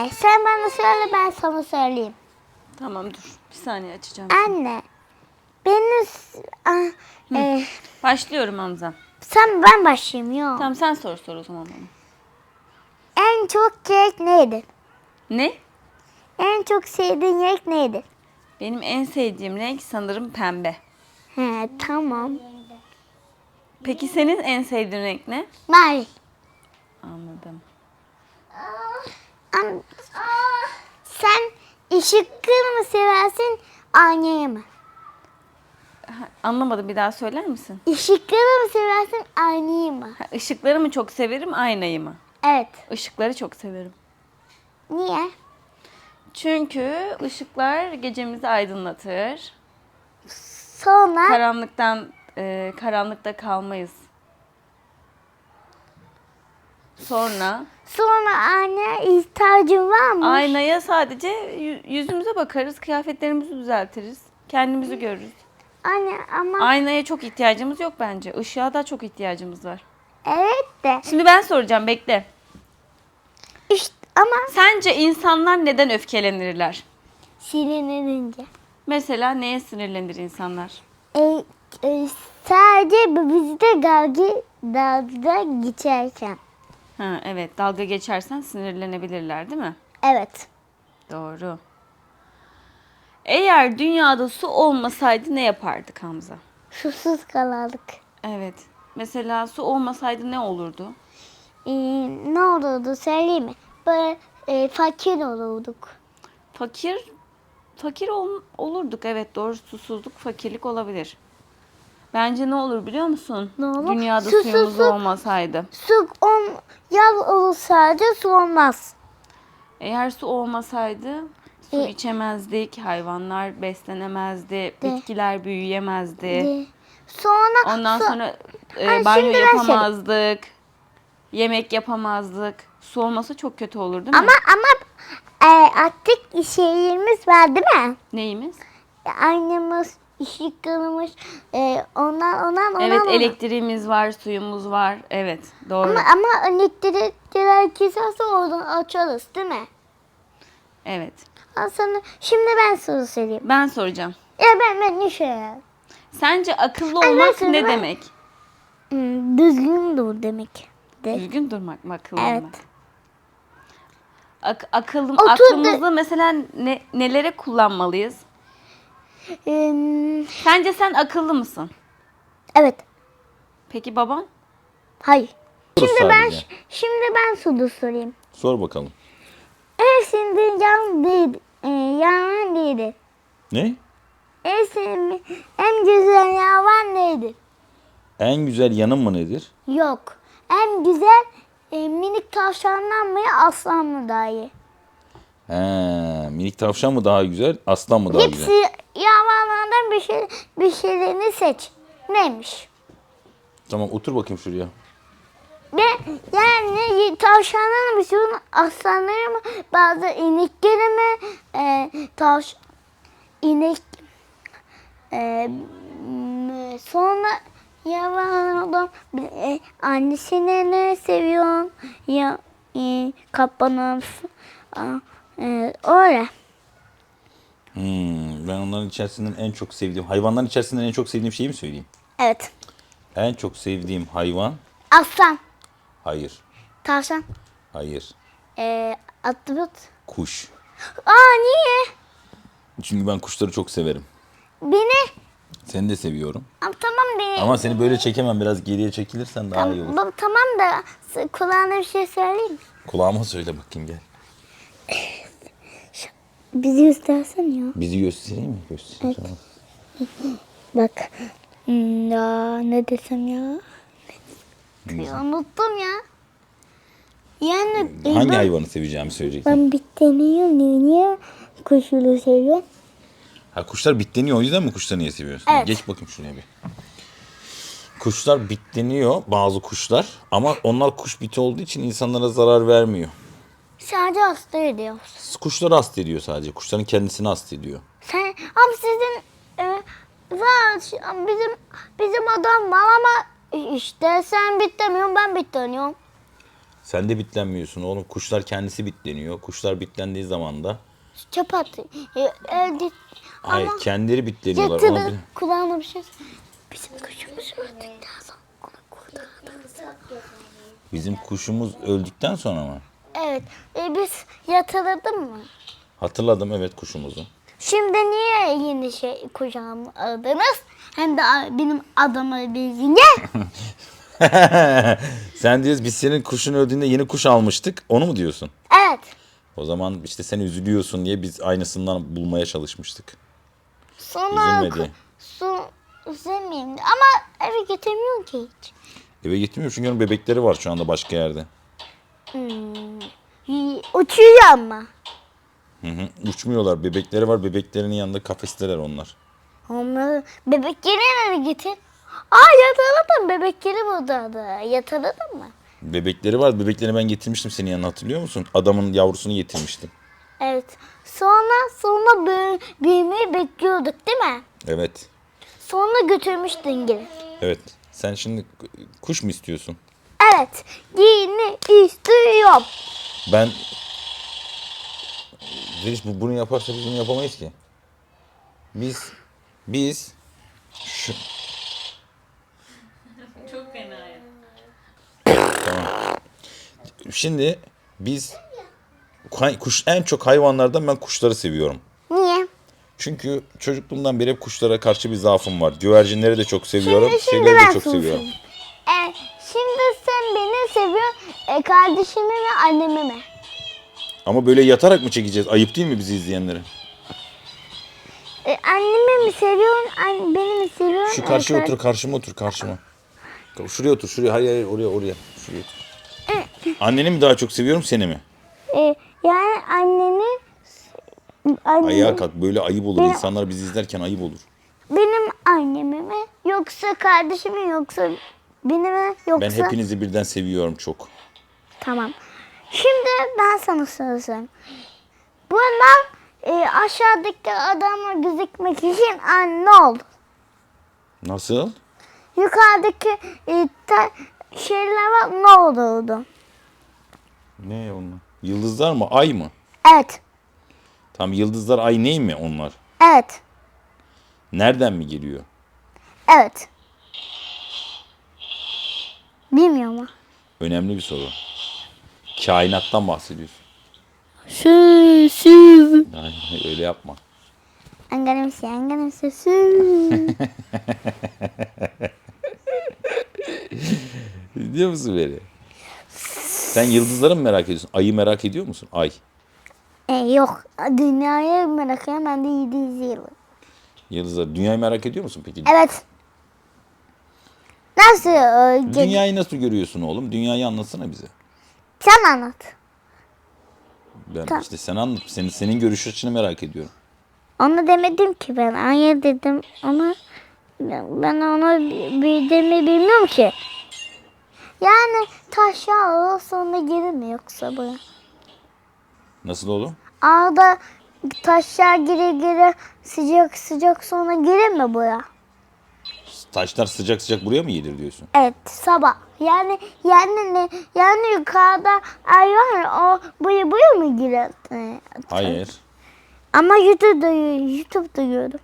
Anne sen bana söyle ben sana söyleyeyim. Tamam dur. Bir saniye açacağım. Anne benim ah, e, Başlıyorum Hamza. sen ben başlayayım yok. Tamam sen sor sor o zaman bana. En çok yemek neydi? Ne? En çok sevdiğin yemek neydi? Benim en sevdiğim renk sanırım pembe. He tamam. Peki senin en sevdiğin renk ne? Mavi. Anladım. Am- sen ışıklı mı seversin aynayı mı? Ha, Anlamadım bir daha söyler misin? Işıklı mı seversin aynayı mı? Ha, ışıkları mı çok severim aynayı mı? Evet. Işıkları çok severim. Niye? Çünkü ışıklar gecemizi aydınlatır. Sonra Karanlıktan e, karanlıkta kalmayız. Sonra sonra aynaya ihtiyacın var mı? aynaya sadece yü- yüzümüze bakarız, kıyafetlerimizi düzeltiriz, kendimizi görürüz. Anne ama Aynaya çok ihtiyacımız yok bence. Işığa da çok ihtiyacımız var. evet de Şimdi ben soracağım, bekle. işte ama Sence insanlar neden öfkelenirler? sinirlenince. Mesela neye sinirlenir insanlar? E, e, sadece bizde dalga dalga geçerken. Ha, evet, dalga geçersen sinirlenebilirler değil mi? Evet. Doğru. Eğer dünyada su olmasaydı ne yapardık Hamza? Susuz kalardık. Evet. Mesela su olmasaydı ne olurdu? E, ne olurdu söyleyeyim mi? Böyle e, fakir olurduk. Fakir fakir ol- olurduk evet doğru susuzluk fakirlik olabilir. Bence ne olur biliyor musun? Ne olur? Dünyada Susuzluk- suyumuz olmasaydı. Su on, yaz olsaydı su olmaz. Eğer su olmasaydı su E- içemezdik, hayvanlar beslenemezdi, bitkiler büyüyemezdi. E, sonra Ondan su- sonra e, banyo söyleyeyim. yapamazdık. Yemek yapamazdık. Su olmasa çok kötü olur değil mi? ama ama e, artık şeylerimiz var değil mi? Neyimiz? Aynamız, ışıklarımız, e, ondan ondan ondan. Evet ondan. elektriğimiz var, suyumuz var. Evet doğru. Ama ama elektrikler keserse oradan açarız değil mi? Evet. Aslında şimdi ben soru sorayım. Ben soracağım. Ya ben ben ne şey? Sence akıllı Ay, ben olmak söyleyeyim ne demek? Hmm, düzgün dur demek. De. Düzgün durmak mı akıllı Evet. olmak? Ak- akıllım, Otur aklımızı mesela ne, nelere kullanmalıyız? Hmm, Sence sen akıllı mısın? evet. Peki baban? Hayır. Şimdi ben sadece. şimdi ben soru sorayım. Sor bakalım. Hepsinde yan değil, e, yalan değildi. Ne? Hepsinin en güzel yalan neydi? En güzel yanın mı nedir? Yok. En güzel e, minik tavşandan mı aslan mı daha iyi? He, minik tavşan mı daha güzel, aslan mı daha Hepsi güzel? yalanlardan bir şey bir şeylerini seç. Neymiş? Tamam otur bakayım şuraya. Ve yani tavşanlar mı sorun aslanları mı bazı inekleri mi e, tavş inek e, sonra yalan adam e, annesini ne seviyorsun ya e, kaplanın e, öyle. Hmm, ben onların içerisinden en çok sevdiğim, hayvanların içerisinden en çok sevdiğim şeyi mi söyleyeyim? Evet. En çok sevdiğim hayvan, Aslan, hayır, tavşan, hayır, e, atlıyot. kuş. Aa niye? Çünkü ben kuşları çok severim. Beni. Seni de seviyorum. Aa, tamam beni. Ama seni böyle çekemem, biraz geriye çekilirsen daha iyi olur. Tamam, tamam da s- kulağına bir şey söyleyeyim? Kulağıma söyle bakayım gel. Bizi göstersen ya. Bizi göstereyim mi? Göstereyim. Tamam. Bak. Hmm, ya ne desem ya? Ya, unuttum ya. Yani Hangi ben, hayvanı seveceğimi söyleyeceksin. ben bitleniyorum niye, niye kuşulu seviyorum? Ha kuşlar bitleniyor o yüzden mi kuşları niye seviyorsun? Evet. Geç bakayım şuraya bir. Kuşlar bitleniyor bazı kuşlar ama onlar kuş biti olduğu için insanlara zarar vermiyor. Sadece hasta ediyoruz. Kuşları hasta ediyor sadece. Kuşların kendisini hasta ediyor. Sen, ama sizin e, zaten bizim bizim adam var ama işte sen bitlemiyorsun ben bitleniyorum. Sen de bitlenmiyorsun oğlum. Kuşlar kendisi bitleniyor. Kuşlar bitlendiği zaman da Çöp atıyor. E, hayır Ama kendileri bitleniyorlar. Ona bir- kulağına bir şey. Bizim kuşumuz öldükten sonra onu. Bizim kuşumuz öldükten sonra mı? Evet. E, biz yatırdık mı? Hatırladım evet kuşumuzu. Şimdi niye yeni şey kucağımı aldınız? Hem de benim adamı bildiğince. Sen diyorsun biz senin kuşun öldüğünde yeni kuş almıştık. Onu mu diyorsun? evet. O zaman işte sen üzülüyorsun diye biz aynısından bulmaya çalışmıştık. Sonra Üzülmedi. su üzülmeyeyim. Ama eve getirmiyor ki hiç. Eve getirmiyor çünkü onun bebekleri var şu anda başka yerde. Y- Uçuyor ama. Hı hı. Uçmuyorlar. Bebekleri var. Bebeklerinin yanında kafesteler onlar. Onları bebekleri nereye getir? Aa yatırdım bebekleri burada da. Mı? Bebekleri var. Bebekleri ben getirmiştim senin yanına hatırlıyor musun? Adamın yavrusunu getirmiştim. Evet. Sonra sonra büyü, büyümeyi bekliyorduk değil mi? Evet. Sonra götürmüştün geri. Evet. Sen şimdi kuş mu istiyorsun? Evet. Yeni istiyorum. Ben Zeliş bu bunu yaparsa biz bunu yapamayız ki. Biz biz şu Çok fena ya. tamam. Şimdi biz hay- kuş en çok hayvanlardan ben kuşları seviyorum. Niye? Çünkü çocukluğumdan beri hep kuşlara karşı bir zaafım var. Güvercinleri de çok seviyorum. Şimdi, şimdi şeyleri de ben çok sorayım. seviyorum. E, şimdi sen beni seviyorsun. E, kardeşimi mi annemi mi? Ama böyle yatarak mı çekeceğiz? Ayıp değil mi bizi izleyenlere? E, annemi mi seviyorsun? An, beni mi seviyorsun? Şu E, karşıya kar- otur, karşıma otur, karşıma. Şuraya otur, şuraya. Hayır hayır oraya oraya. Şuraya otur. Anneni mi daha çok seviyorum, seni mi? E, yani anneni annemi, Ayağa kalk. Böyle ayıp olur. İnsanlar bizi izlerken ayıp olur. benim annemi mi? Yoksa kardeşimi yoksa beni mi? Yoksa... Ben hepinizi birden seviyorum çok. Tamam. Şimdi ben sana soracağım. Bundan e, aşağıdaki adamla gözükmek için an, ne oldu? Nasıl? Yukarıdaki e, ta, şeyler var ne oldu? Ne onlar? Yıldızlar mı? Ay mı? Evet. Tam yıldızlar ay ney mi onlar? Evet. Nereden mi geliyor? Evet. Bilmiyorum ama. Önemli bir soru. Kainattan bahsediyorsun. Sü sü. Hayır, öyle yapma. Angarımsı angarımsı sü. Biliyor musun beni? Sen yıldızları mı merak ediyorsun? Ayı merak ediyor musun? Ay. e, yok. Dünyayı merak ediyorum. Ben de 700 yıl. Yıldızlar. Dünyayı merak ediyor musun peki? Evet. Nasıl? e, gel- Dünyayı nasıl görüyorsun oğlum? Dünyayı anlatsana bize. Sen anlat. Ben Tamam. işte sen anlat. Senin, senin görüş açını merak ediyorum. Onu demedim ki ben. Hayır dedim ama ben onu bildiğimi bilmiyorum ki. Yani taşa olur sonra gelir mi yoksa buraya? Nasıl oğlum? Ağda taşlar gire gire sıcak sıcak sonra gelir mi buraya? Taşlar sıcak sıcak buraya mı gelir diyorsun? Evet sabah. Yani yani ne? Yani yukarıda ay var ya, o buraya buraya mı girer? Hayır. Ama YouTube'da YouTube'da gördüm.